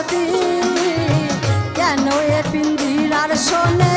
সতী কেন এ পিন্দির আর শোনে